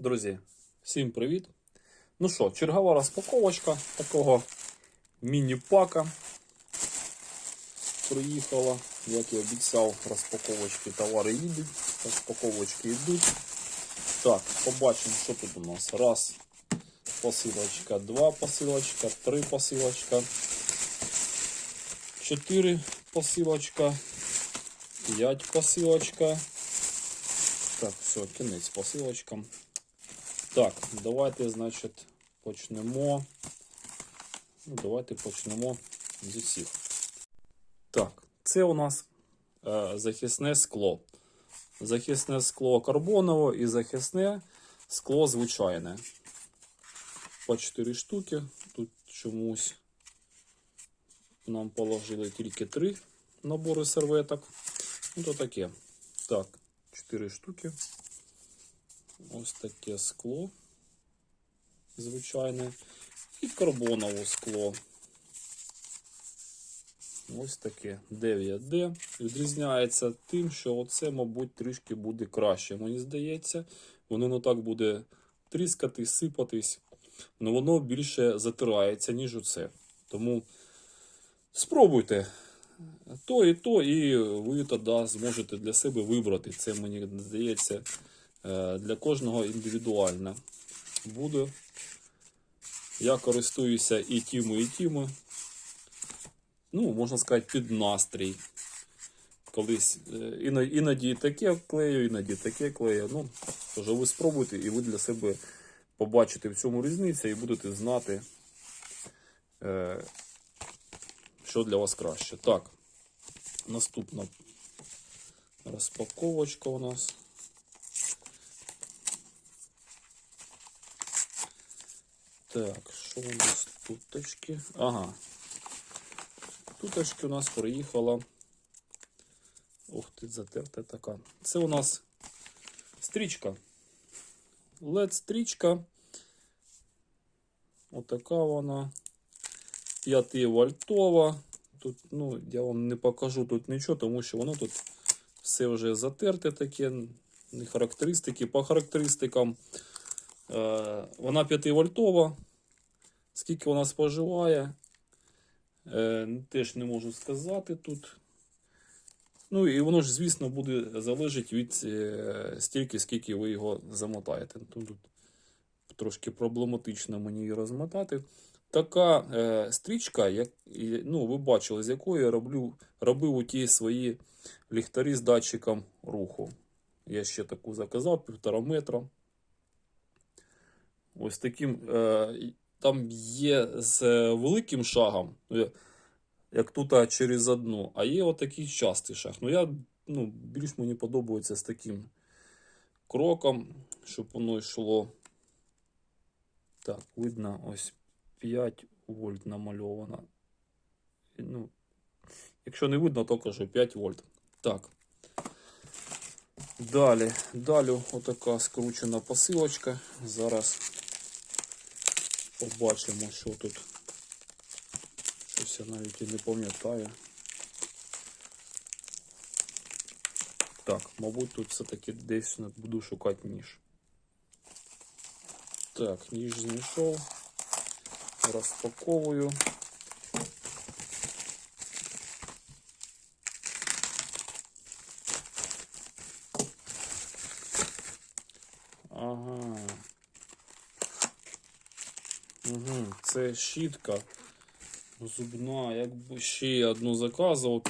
Друзі, всім привіт! Ну що, чергова розпаковочка такого міні-пака. Приїхала, як і обіцяв, розпаковочки товари їдуть, розпаковочки йдуть. Так, побачимо, що тут у нас. Раз посилочка, два посилочка, три посилочка, чотири посилочка, п'ять посилочка. Так, все, кінець посилочкам. Так, давайте, значить, почнемо. Ну, давайте почнемо з усіх. Так, це у нас е, захисне скло. Захисне скло карбонове і захисне скло звичайне. По 4 штуки. Тут чомусь нам положили тільки 3 набори серветок. Ну, то таке. Так, 4 штуки. Ось таке скло звичайне. І карбонове скло. Ось таке 9D. Відрізняється тим, що оце, мабуть, трішки буде краще. Мені здається, воно не так буде тріскати, сипатись, але воно більше затирається, ніж оце. Тому спробуйте то і то, і ви тоді зможете для себе вибрати. Це мені здається для кожного індивідуально буде. Я користуюся і тими, і тими. Ну, можна сказати, під настрій. Колись е, іноді таке клею, іноді таке клею. Ну, тож ви спробуйте, і ви для себе побачите в цьому різницю і будете знати, е, що для вас краще. Так, наступна розпаковочка у нас. Так, що у нас туточки? Ага. Туточки у нас приїхала. Ух ти, затерта така. Це у нас стрічка. LED стрічка. Отака вона. 5 вольтова. Тут, ну, я вам не покажу тут нічого, тому що воно тут все вже затерте таке. Не характеристики. По характеристикам е, вона 5 вольтова. Скільки вона споживає, е, теж не можу сказати тут. Ну і воно ж, звісно, буде залежати від е, стільки, скільки ви його замотаєте. Тут, тут трошки проблематично мені її розмотати. Така е, стрічка, як, ну, ви бачили, з якої я роблю, робив у ті свої ліхтарі з датчиком руху. Я ще таку заказав, півтора метра. Ось таким. Е, там є з е, великим шагом, ну, як тут через одну, а є отакий частий шаг. Ну, я, ну, більш мені подобається з таким кроком, щоб воно йшло. Так, видно, ось 5 вольт намальовано. Ну, якщо не видно, то кажу 5 вольт. Так. Далі, далі отака скручена посилочка. Зараз побачимо, що тут. Щось я навіть і не пам'ятаю. Так, мабуть, тут все-таки десь буду шукати ніж. Так, ніж знайшов. Розпаковую. Ага. Угу, це щітка зубна. Якби ще одну заказував,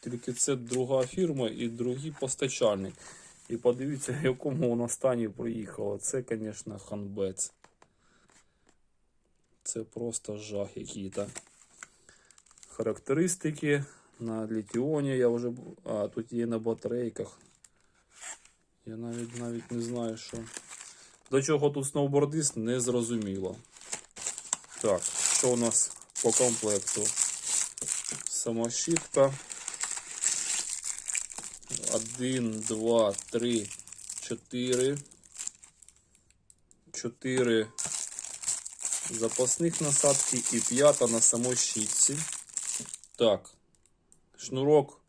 тільки це друга фірма і другий постачальник. І подивіться, в якому вона стані приїхала. Це, звісно, ханбець. Це просто жах який-то. Характеристики на літіоні я вже. А, тут є на батарейках. Я навіть навіть не знаю, що. До чого тут сноубордист, не зрозуміло. Так, що у нас по комплекту? Самощітка. Один, два, три, чотири. Чотири запасних насадки і п'ята на самой щітці. Так, шнурок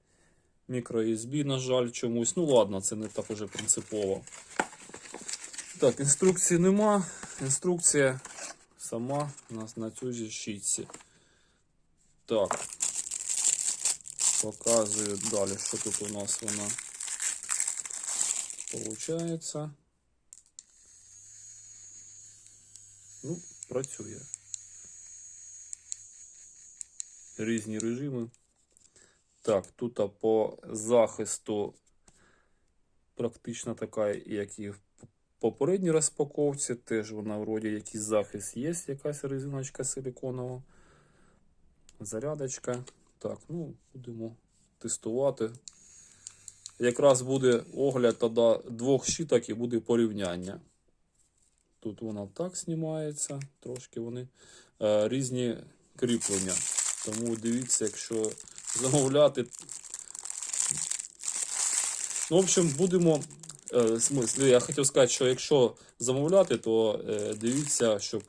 мікро USB, на жаль, чомусь. Ну ладно, це не так уже принципово. Так, інструкції нема. Інструкція сама у нас на цій же щітці. Так. Показую далі, що тут у нас вона получається. Ну, працює. Різні режими. Так, тут по захисту практично така, як і в попередній розпаковці. Теж вона вроді якийсь захист є, якась резиночка силиконова. Зарядочка. Так, ну, будемо тестувати. Якраз буде огляд тоді двох щиток і буде порівняння. Тут вона так знімається, трошки вони е, різні кріплення. Тому дивіться, якщо замовляти. Ну, в общем, будемо. Е, смислі, я хотів сказати, що якщо замовляти, то е, дивіться, щоб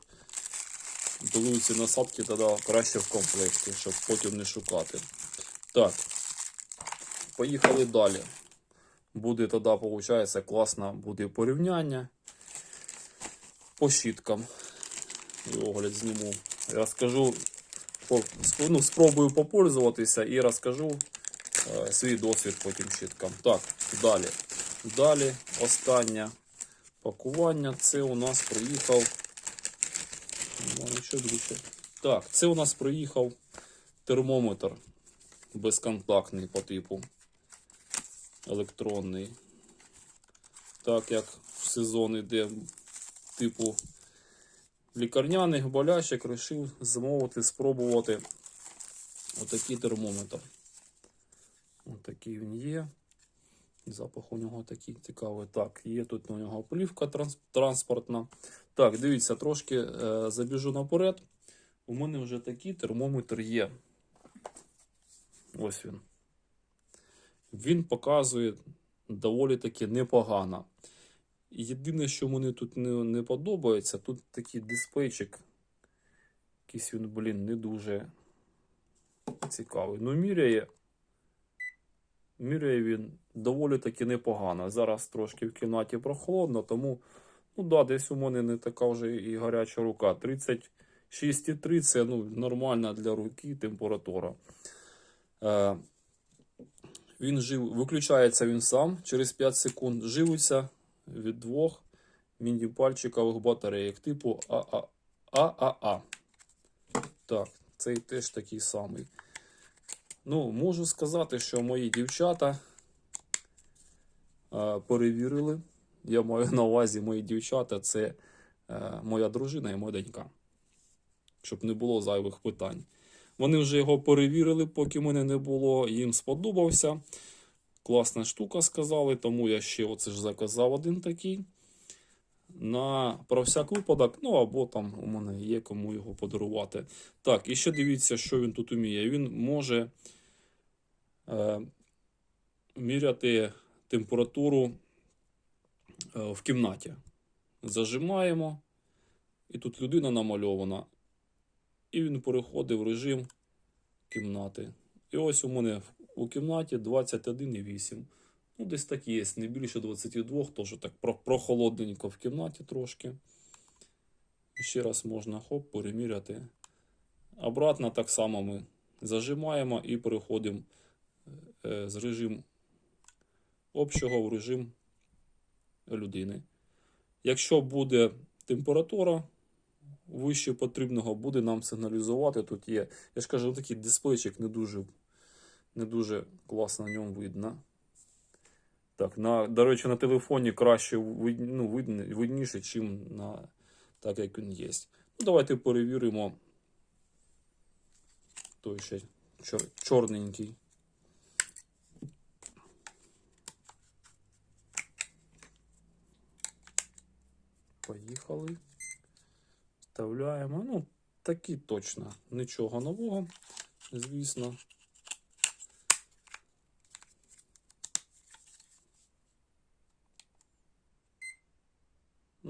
були ці насадки тоді краще в комплекті, щоб потім не шукати. Так, поїхали далі. Буде тоді, виходить, класно буде порівняння по щіткам. І огляд зніму. Я скажу, ну, спробую попользуватися і розкажу е, свій досвід по тим щіткам. Так, далі. Далі останнє пакування. Це у нас приїхав. Більше. Так, це у нас приїхав термометр безконтактний по типу електронний. Так як в сезон іде типу лікарняних болячок, вирішив замовити, спробувати отакий термометр. Отакий він є. Запах у нього такий цікавий. Так, є тут у нього плівка транс- транспортна. Так, дивіться, трошки е, забіжу наперед. У мене вже такий термометр є. Ось він. Він показує доволі таки непогано. Єдине, що мені тут не, не подобається, тут такий дисплейчик. Якийсь він, блін, не дуже цікавий. Ну, міряє. Міряє він доволі таки непогано. Зараз трошки в кімнаті прохолодно, тому, ну да, десь у мене не така вже і гаряча рука. 36,3 це ну, нормальна для руки температура. Е, він жив, виключається він сам через 5 секунд. Живиться від двох міні-пальчикових батарейок типу ААА. Так, цей теж такий самий. Ну, можу сказати, що мої дівчата е, перевірили. Я маю на увазі мої дівчата це е, моя дружина і моя донька. Щоб не було зайвих питань. Вони вже його перевірили, поки мене не було. Їм сподобався. Класна штука, сказали, тому я ще оце ж заказав один такий. На про всяк випадок, ну або там у мене є кому його подарувати. Так, і ще дивіться, що він тут уміє. Він може е, міряти температуру е, в кімнаті. Зажимаємо, і тут людина намальована. І він переходить в режим кімнати. І ось у мене у кімнаті 21,8. Ну, десь так є, не більше 22, тож так прохолодненько в кімнаті трошки. Ще раз можна хоп, переміряти. Обратно так само ми зажимаємо і переходимо е, з режиму общого в режим людини. Якщо буде температура вище потрібного, буде нам сигналізувати. Тут є, я ж кажу, такий дисплейчик не дуже, не дуже класно на ньому видно. Так, на, до речі, на телефоні краще ну, видніше, чим на так, як він є. Ну, давайте перевіримо той ще чор, чорненький. Поїхали. Вставляємо. Ну, такі точно. Нічого нового, звісно.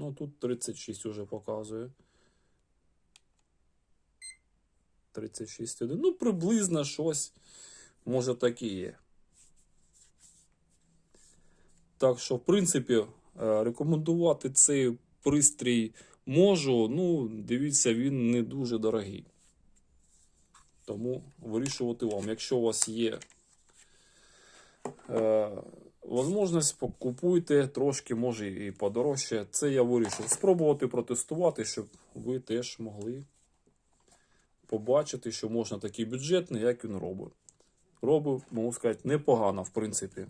Ну, тут 36 уже показує. 36,1. Ну, приблизно щось. Може так і є. Так що, в принципі, Е, Рекомендувати цей пристрій можу. Ну, дивіться, він не дуже дорогий. Тому вирішувати вам. Якщо у вас є можливість, купуйте трошки, може і подорожче. Це я вирішив спробувати протестувати, щоб ви теж могли побачити, що можна такий бюджетний, як він робить. Робив, можу сказати, непогано, в принципі.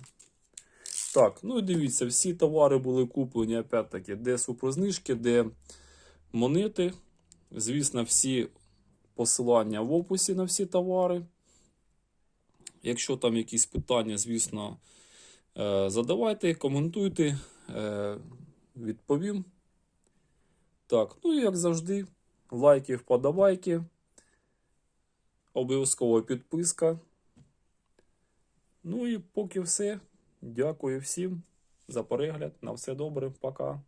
Так, ну і дивіться, всі товари були куплені, опять-таки, де суперзнижки, де монети. Звісно, всі посилання в описі на всі товари. Якщо там якісь питання, звісно, задавайте, коментуйте, е, відповім. Так, ну і як завжди, лайки, вподобайки. Обов'язково підписка. Ну і поки все. Дякую всім за перегляд. На все добре. Пока.